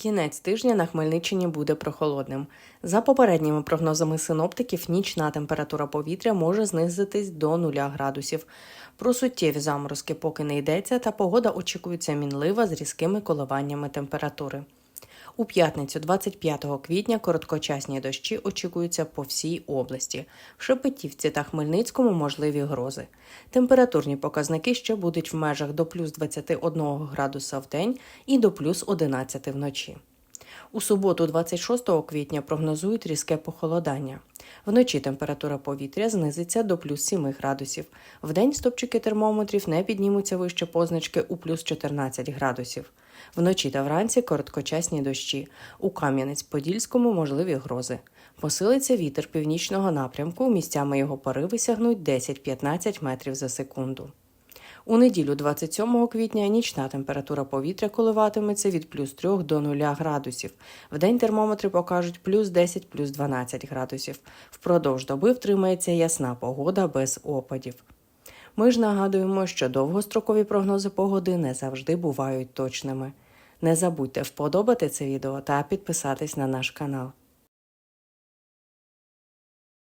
Кінець тижня на Хмельниччині буде прохолодним. За попередніми прогнозами синоптиків, нічна температура повітря може знизитись до 0 градусів. Про суттєві заморозки поки не йдеться, та погода очікується мінлива з різкими коливаннями температури. У п'ятницю, 25 квітня, короткочасні дощі очікуються по всій області. В Шепетівці та Хмельницькому можливі грози. Температурні показники ще будуть в межах до плюс 21 градуса в день і до плюс 11 вночі. У суботу, 26 квітня, прогнозують різке похолодання. Вночі температура повітря знизиться до плюс 7 градусів. Вдень стопчики термометрів не піднімуться вище позначки у плюс 14 градусів. Вночі та вранці короткочасні дощі. У Кам'янець-Подільському можливі грози. Посилиться вітер північного напрямку, місцями його пориви сягнуть 10-15 метрів за секунду. У неділю 27 квітня нічна температура повітря коливатиметься від плюс 3 до 0 градусів. Вдень термометри покажуть плюс 10, плюс 12 градусів. Впродовж доби втримається ясна погода без опадів. Ми ж нагадуємо, що довгострокові прогнози погоди не завжди бувають точними. Не забудьте вподобати це відео та підписатись на наш канал.